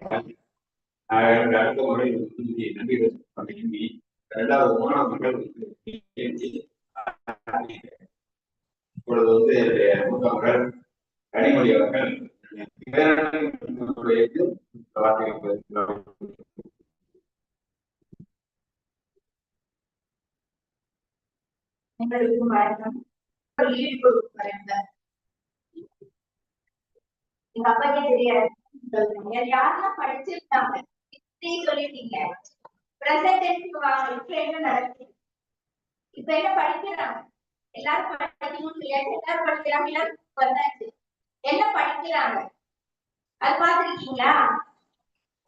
அடுத்த முறை நன்றி பண்ணி இரண்டாவது மாணவர்கள் இப்பொழுது வந்து மூத்தவர்கள் கனிமொழி அவர்கள் எங்களுக்கும் வணக்கம். எங்க அப்பாக்கே தெரியாது யாரெல்லாம் படிச்சிருக்காங்க. இப்படி சொல்லிட்டீங்க. பிரசன்ட் டென்ஸ்க்கு வாங்க இப்ப என்ன நடக்குது? இப்ப என்ன படிக்கிறாங்க? எல்லாரும் படிக்கணும்னு சொல்லியாச்சு. எல்லாரும் படிக்கிறாங்க. எல்லாரும் வந்தாச்சு. என்ன படிக்கிறாங்க? அது பாத்திருக்கீங்களா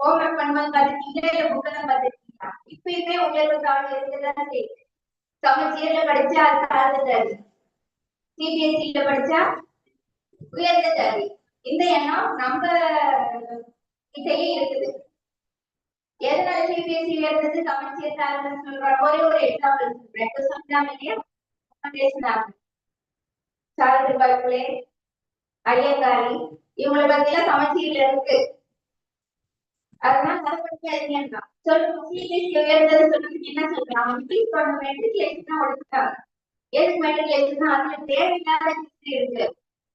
ஹோம்ஒர்க் பண்ணும்போது பாத்திருக்கீங்களா இல்ல புக்கெல்லாம் பாத்திருக்கீங்களா இப்பயுமே உங்களுக்கு கவலை இருக்குதான் செய்யுது. சமச்சீர்ல படிச்சா அது தாழ்ந்த ஜாதி சிபிஎஸ்சியில படிச்சா உயர்ந்த ஜாதி இந்த எண்ணம் நம்ம கிட்டயே இருக்குது. எதனால சிபிஎஸ்சி உயர்ந்தது தமிழ் தாழ்ந்தது சொல்ற ஒரே ஒரு எக்ஸாம்பிள் சொல்றேன். இப்ப சொன்னாங்க இல்லையா? பேசினாங்க. சாரதி பல்குலே ஐயங்காரி இவங்களை பத்தி எல்லாம் சமச்சீர்ல இருக்கு. அதனால அதை படிக்காதீங்கன்னா சொல்லுங்க சிபிஎஸ்சி உயர்ந்தது சொல்றதுக்கு என்ன சொல்றாங்க அவங்க ஃபீஸ் பண்ண மெட்ரிகுலேஷன் தான் ஒடுக்குறாங்க எதுக்கு மெட்ரிகுலேஷன் அதுல தேவையில்லாத இருக்கு.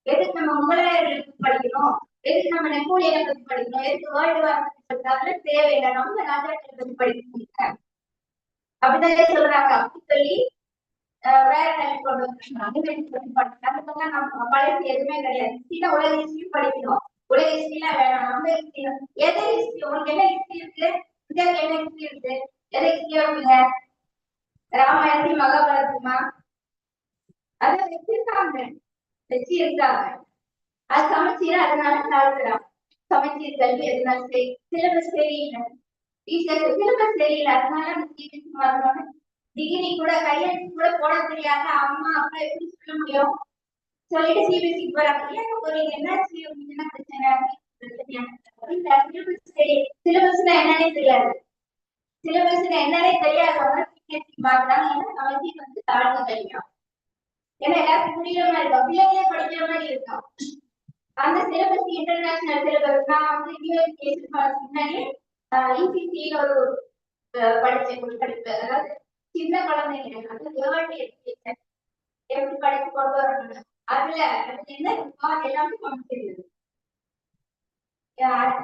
எதுக்கு நம்ம முகலாயர்கள் பத்தி படிக்கணும்? எதுக்கு நம்ம நெப்போலியனை பத்தி படிக்கணும்? எதுக்கு வேர்ல்டு வார் பத்தி தேவையில்லை. நம்ம ராஜாக்களை பத்தி படிக்கணும் அப்படிதான் சொல்றாங்க. அப்படி சொல்லி ஆஹ் வேற டைம் கொண்டு வந்துருக்காங்க பழசு எதுவுமே கிடையாது. ஹிஸ்டரியில உலக ஹிஸ்டரி படிக்கணும். உலக ஹிஸ்டரியில வேணாம். நம்ம ஹிஸ்டரி எதை ஹிஸ்டரி உங்களுக்கு என்ன ஹிஸ்டரி இருக்கு? இந்தியாவுக்கு என்ன ஹிஸ்டரி இருக்கு? எதை ஹிஸ்டரி வைப்பீங்க மகாபாரதமா அதை வச்சிருக்காங்க. வச்சிருக்காங்க. அது சமச்சீர் அதனால தாழ்த்துறாங்க சமச்சீர் கல்வி எதனால சரி சிலபஸ் சரியில்லை சிலபஸ் சரியில்லை அதனால அந்த சிபிஎஸ்சி மாறுவாங்க டிகிரி கூட கையெழுத்து கூட போட தெரியாத அம்மா அப்பா எப்படி சொல்ல முடியும்? சொல்லிட்டு சிபிஎஸ்சி போறாங்க. ஏன் போறீங்க? என்னாச்சு? உங்களுக்கு என்ன பிரச்சனை? பிரச்சனையா சிலபஸ்னா என்னன்னே தெரியாது. சிலபஸ்னா என்னன்னே தெரியாதவங்க சிபிஎஸ்சி மாறுறாங்க ஏன்னா சமச்சீர் வந்து தாழ்ந்த தெரியும். ஏன்னா எல்லாருக்கும் புரியுற மாதிரி இருக்கும். பிள்ளைங்களே படிக்கிற மாதிரி இருக்கும். அந்த சிலபஸ் இன்டர்நேஷனல் சிலபஸ் நான் வந்து யூஎஸ்கேஷன் முன்னாடி யூபிசின்னு ஒரு அஹ், படிச்சேன் ஒரு படிப்பு. அதாவது சின்ன குழந்தைங்க அதாவது ஏர்லி எஜுகேஷன் எப்படி படிச்சு கொண்டு வரணும் அதுல அதுல என்ன இருக்கோ எல்லாமே காமிச்சிருந்தது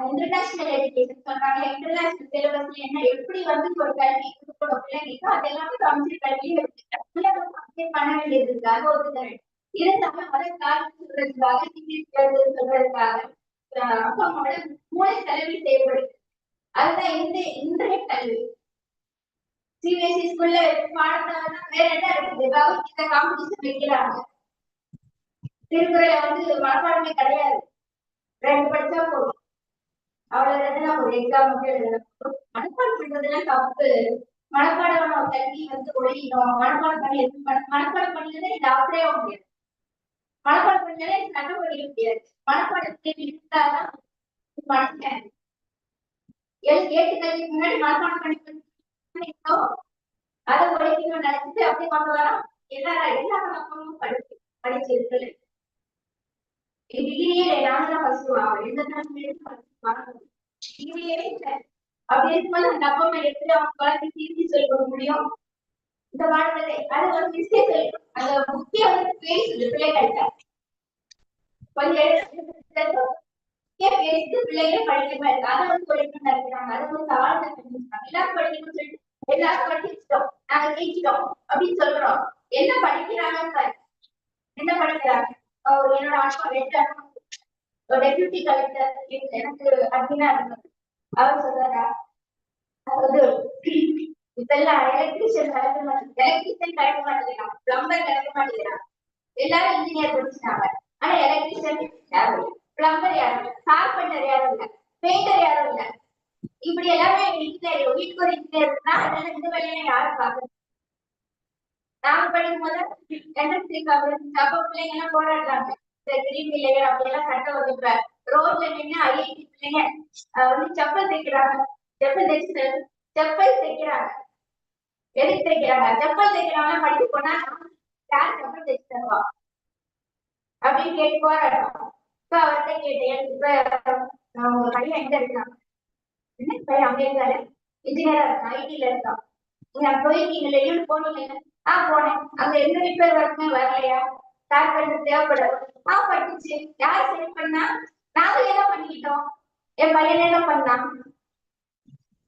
இன்டர்நேஷனல் எஜுகேஷன் சொல்றாங்க. இன்டர்நேஷனல் சிலபஸ்ல என்ன எப்படி வந்து ஒரு கல்வி கொடுக்கணும் பிள்ளைங்களுக்கு அது எல்லாமே காமிச்சு பண்ண வேண்டியது ஒத்துக்கிறேன் இருந்தாலும் அதை காரணம் சொல்றதுக்காக சிபிஎஸ்சி சொல்றதுக்காக அஹ் மூளை செலவு செய்யப்படுது அதுதான் இந்த இன்றைய கல்வி. சிபிஎஸ்சி ஸ்கூல்ல பாடத்தை வேற என்ன இருக்குது? பகவத்கீதை காம்படிஷன் வைக்கிறாங்க. திருக்குறளை வந்து மனப்பாடமே கிடையாது. ரெண்டு படிச்சா போதும். அவ்வளவு எழுதினா எக்ஸாம் மட்டும் எழுதணும் மனப்பாடம் பண்றதுலாம் தப்பு. மனப்பாடம் கல்வி வந்து ஒழியணும். மனப்பாடம் பண்ணி எது பண்ண- மனப்பாடம் பண்ணலன்னா நீ டாக்டரே முடியாது. மனப்பாடம் பண்ணலன்னா நீ சட்டம் படிக்க முடியாது. மனப்பாடம் தேர்வு இருந்தாதான் நீ மனுஷன் ஏழு ஏட்டு கல்விக்கு முன்னாடி மனப்பாடம் பண்ணி பண்ணிட்டோம் அதை ஒழிக்கணும்னு நினைச்சிட்டு அப்படியே கொண்டு வரோம் எல்லா எல்லா பக்கமும் படிச்சு படிச்சிருக்கு டிகிரியே நாங்க தான் ஃபர்ஸ்ட் எந்த நேரத்துலயும் ஃபர்ஸ்ட் வாங்க டிகிரியே அப்படி இருக்கும்போது அந்த அப்பா அம்மா எப்படி அவங்க குழந்தை தீர்த்து சொல்லி கொடுக்க முடியும்? இந்த பாடத்தை அது ஒரு மிஸ்டேக் அந்த முக்கிய வந்து பேசுது பிள்ளைகள்கிட்ட கொஞ்சம் பேசிட்டு பேசுது பிள்ளைகளே படிக்காம இருக்கு அதை வந்து படிக்கணும் இருக்கிறாங்க அதை வந்து தாழ்ந்த நினைக்கிறாங்க எல்லாரும் படிக்கணும்னு சொல்லிட்டு எல்லாரும் படிச்சிட்டோம். நாங்க ஜெயிச்சிட்டோம் அப்படின்னு சொல்றோம். என்ன படிக்கிறாங்கன்னு பாரு. என்ன படிக்கிறாங்க? என்னோட அப்பா ரெண்டு ஒரு டெபியூட்டி கலெக்டர் எனக்கு அட்மினா இருக்கும் அவர் சொல்றாரா? அதாவது இப்ப எல்லாம் எலக்ட்ரிஷியன் கலக்க மாட்டேங்க எலக்ட்ரிஷியன் கலக்க மாட்டேங்கிறான். பிளம்பர் கலக்க மாட்டேங்கிறான். எல்லாரும் இன்ஜினியர் படிச்சிட்டாங்க ஆனா எலக்ட்ரிஷியன் யாரும் இல்லை. பிளம்பர் யாரும் இல்லை. கார்பெண்டர் யாரும் இல்லை. பெயிண்டர் யாரும் இல்லை. இப்படி எல்லாமே இன்ஜினியர் வீட்டுக்கு ஒரு இன்ஜினியர் இருந்தா அதனால இந்த வேலையை யாரும் பார்க்கறது நாங்க படிக்கும் போது என்எஸ்சி கவர்மெண்ட் அப்ப பிள்ளைங்க எல்லாம் போராடுறாங்க. இந்த கிரீமி லேயர் அப்படி எல்லாம் சட்டம் வந்து ரோட்ல நின்று ஐஐடி பிள்ளைங்க வந்து செப்பல் தைக்கிறாங்க. செப்பல் தைச்சு செப்பல் தைக்கிறாங்க. எதுக்கு தைக்கிறாங்க? செப்பல் தைக்கிறாங்க படிக்க போனா யார் செப்பல் தைச்சு தருவா? அப்படின்னு கேட்டு போராடுறோம் இப்ப அவர்கிட்ட கேட்டேன் இப்ப உங்க பையன் எங்க இருக்காங்க என்ன பையன்? அங்கே இருக்காரு? இன்ஜினியரா இருக்கான் ஐடில இருக்கான். நீங்க அங்க போயிருக்கீங்களா லீவ் போனீங்க. ஆ போனேன். அங்க எந்த ரிப்பேர் ஒர்க்குமே வரலையா? சார் பண்ண தேவைப்படாது. ஆ பட்டுச்சு யார் சரி பண்ணா? நாங்க என்ன பண்ணிக்கிட்டோம்? என் பையன் என்ன பண்ணான்?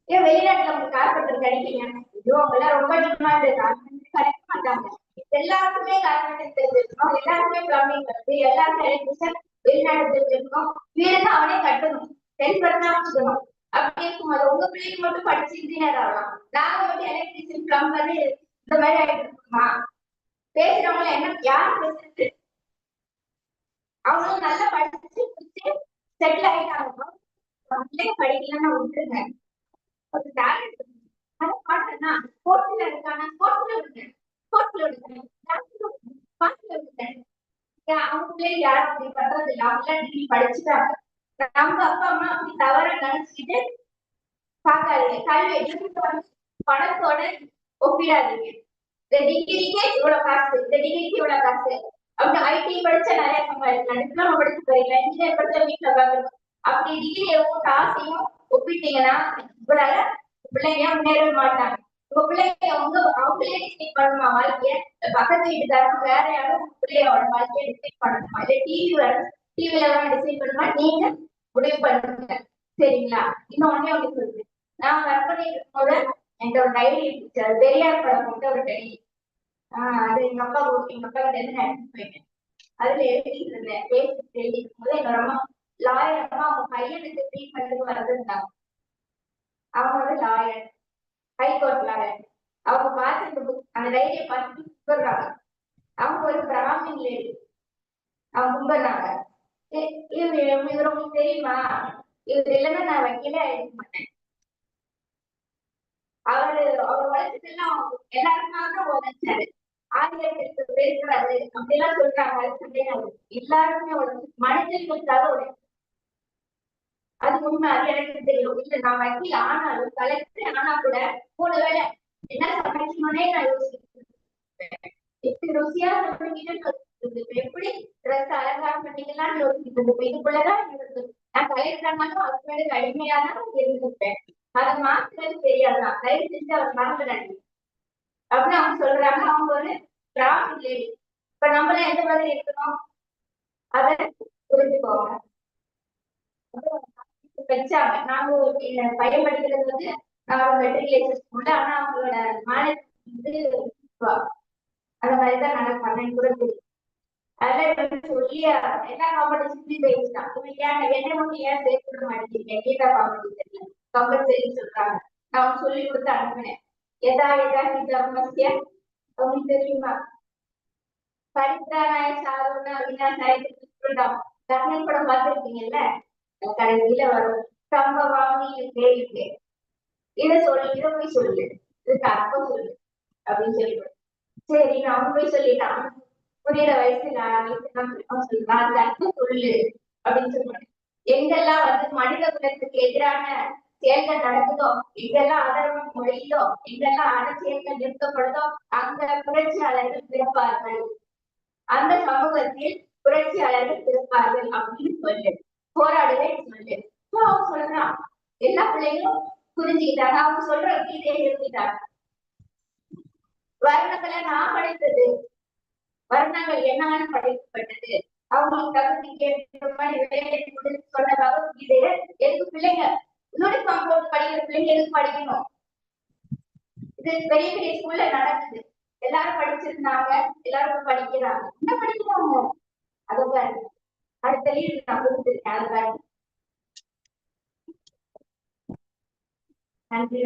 ஏன் வெளிநாட்டுல உங்களுக்கு கார்பெண்டர் கிடைக்கீங்க ஐயோ அவங்க ரொம்ப டிமாண்ட் கார்பெண்டர் கிடைக்க மாட்டாங்க. எல்லாருக்குமே கார்பெண்டர் தெரிஞ்சிருக்கோம் எல்லாருக்குமே பிளம்பிங் வருது. எல்லாருக்கும் எலக்ட்ரிஷியன் வெளிநாடு தெரிஞ்சிருக்கோம் வீடுனா அவனே கட்டணும். டென் பர்சன்ட் வச்சுக்கணும். அப்படி இருக்கும்போது உங்க பிள்ளைங்க மட்டும் படிச்சு இன்ஜினியர் ஆகலாம். நாங்க மட்டும் எலக்ட்ரிஷியன் பிளம்பர் இந்த மாதிரி ஆயிட்டு இருக்கோமா? பேசுறவங்கள என்ன யார் பேசுறது? அவங்களும் நல்லா படிச்சு செட்டில் ஆயிட்டாங்க. அவங்களே படிக்கலன்னா விட்டுருங்க. ஒரு டேலண்ட் அதை பாட்டுனா ஸ்போர்ட்ஸ்ல இருக்கானா ஸ்போர்ட்ஸ்ல விடுங்க. ஸ்போர்ட்ஸ்ல விடுங்க. ஸ்போர்ட்ஸ்ல விடுங்க. ஏன் யாரும் அப்படி பண்றது இல்லை. அவங்களா டிகிரி படிச்சுட்டாங்க. நம்ம அப்பா அம்மா அப்படி தவற நினைச்சுக்கிட்டு பார்க்காதீங்க. கல்வி பணத்தோட ஒப்பிடாதீங்க. இந்த டிகிரிக்கே இவ்வளவு காசு. இந்த டிகிரிக்கு இவ்வளவு காசு. அப்படி ஐடி படிச்ச நிறைய சம்பாதிக்கலாம் டிப்ளமோ படிச்சு போயிடலாம் இன்ஜினியர் படிச்ச வீட்டுல பாக்கணும் அப்படி டிகிரியவும் காசையும் ஒப்பிட்டீங்கன்னா உங்களால பிள்ளைங்க முன்னேற மாட்டாங்க? உங்க பிள்ளைங்க உங்க அவங்களே டிசைட் பண்ணணுமா வாழ்க்கைய? பக்கத்து வீட்டுக்காரங்க வேற யாரும் உங்க பிள்ளையோட வாழ்க்கைய டிசைட் பண்ணணுமா இல்ல டிவி வரும் டிவில வேற டிசைட் பண்ணுமா? நீங்க முடிவு பண்ணுங்க. சரிங்களா? இன்னொன்னே ஒண்ணு சொல்லுங்க நான் ஒர்க் பண்ணிட்டு இருக்கும்போது என்கிட்ட ஒரு டைரி இருந்துச்சு. அது பெரியார் படம் போட்டு ஒரு டைரி ஆஹ் அது எங்க அப்பா எங்க அப்பா கிட்ட இருந்து நான் போயிட்டேன். அதுல எழுதிட்டு இருந்தேன் பேசி எழுதிட்டு போது என்னோட அம்மா லாயர் அம்மா அவங்க பையனுக்கு ட்ரீட்மெண்ட்டுக்கு வரதுன்னாங்க அவங்க வந்து லாயர் ஹைகோர்ட் லாயர் அவங்க பார்த்து புக் book- அந்த டைரியை பார்த்து கும்பிடுறாங்க அவங்க ஒரு பிராமின் லேடி அவங்க கும்பிடுறாங்க இ- இவரு இவர் உங்களுக்கு தெரியுமா? இவர் இல்லைன்னா நான் வக்கீலே எழுத மாட்டேன். அவரு அவர் வளர்ச்சதெல்லாம் எல்லாருக்காக உழைச்சாரு ஆயிரத்தி பேசுறாரு பேர் அப்படிலாம் சொல்றாங்க அப்படின்னு எல்லாருமே உழைச்சு மனிதர்களுக்காக உழைச்சு அது உண்மை அது எனக்கு தெரியும். இல்ல நான் வக்கீல் ஆனாலும் கலெக்டர் ஆனா கூட மூணு வேலை என்ன சமைக்கணும்னே நான் யோசிக்கிறேன் எப்படி ருசியா சமைக்கணும்னு எப்படி ட்ரெஸ் அலங்காரம் பண்ணிக்கலாம்னு யோசிக்கிறது இதுக்குள்ளதான் நான் கலெக்டர் ஆனாலும் அதுக்கு மேலே அடிமையாதான் இருந்திருப்பேன் அதை மாத்துறது தெரியாதுதான். தயவு செஞ்சு அவர் மறந்துடாதீங்க. அப்படின்னு அவங்க சொல்றாங்க. அவங்க ஒரு டிராஃபிக் லேடி இப்ப நம்மள எந்த மாதிரி இருக்கணும்? அதை புரிஞ்சுக்கோங்க. வச்சாங்க. நாங்க ஒரு பையன் படிக்கிறது வந்து நான் மெட்ரிகுலேஷன் ஸ்கூல்ல ஆனா அவங்களோட மேனேஜ் வந்து அந்த மாதிரிதான் நடப்பாங்க. எனக்கு கூட தெரியும். அதெல்லாம் சொல்லி எல்லா காம்படிஷன்லயும் ஜெயிச்சிட்டான். ஏன் என்ன மட்டும் ஏன் சேர்த்துட மாட்டேங்கிறீங்க? கீதா காம்படிஷன்ல கம்பல்சரி சொல்றாங்க. நான் சொல்லி கொடுத்து அனுப்பினேன் எதா எதா கீதா உங்களுக்கு தெரியுமா? பரித்ராய சாதன விநாசாயத்துக்கு சொல்றான் கர்ணன் படம் பார்த்துருக்கீங்கல்ல? கடைசியில வரும். சம்பவாமி கேள்வி இத சொல்லு இத போய் சொல்லு. இதுக்கு அர்த்தம் சொல்லு. அப்படின்னு சொல்லி சரி நான் போய் சொல்லிட்டான். புரியுற வயசுல வயசுலாம் சொல்லுவான் அதுக்கு அர்த்தம் சொல்லு. அப்படின்னு சொல்லுவேன். எங்கெல்லாம் வந்து மனித குலத்துக்கு எதிரான செயல்கள் நடக்குதோ எங்கெல்லாம் ஆதரவு மொழியிலோ எங்கெல்லாம் அரசியல்கள் நிறுத்தப்படுதோ அங்க புரட்சியாளர்கள் பிறப்பார்கள். அந்த சமூகத்தில் புரட்சியாளர்கள் பிறப்பார்கள் அப்படின்னு சொல்லு. போராடுவே சொல்லு. அவங்க அவன் சொல்றான் எல்லா பிள்ளைங்களும் புரிஞ்சுக்கிட்டாங்க. அவங்க சொல்ற கீதையை எழுதிட்டாங்க. வர்ணங்களை நான் படைத்தது. வர்ணங்கள் என்னால படைக்கப்பட்டது. அவங்களுக்கு தகுதி கேட்ட மாதிரி வேலை கொடுத்து சொன்ன எதுக்கு பிள்ளைங்க யூனிஃபார்ம் போட்டு படிக்கிற பிள்ளைங்க எதுக்கு படிக்கணும். இது பெரிய பெரிய ஸ்கூல்ல நடக்குது. எல்லாரும் படிச்சிருந்தாங்க எல்லாரும் படிக்கிறாங்க. என்ன படிக்கிறாங்க? அது பாருங்க அடுத்த லீடு நான் கொடுத்துருக்கேன் அது பாருங்க நன்றி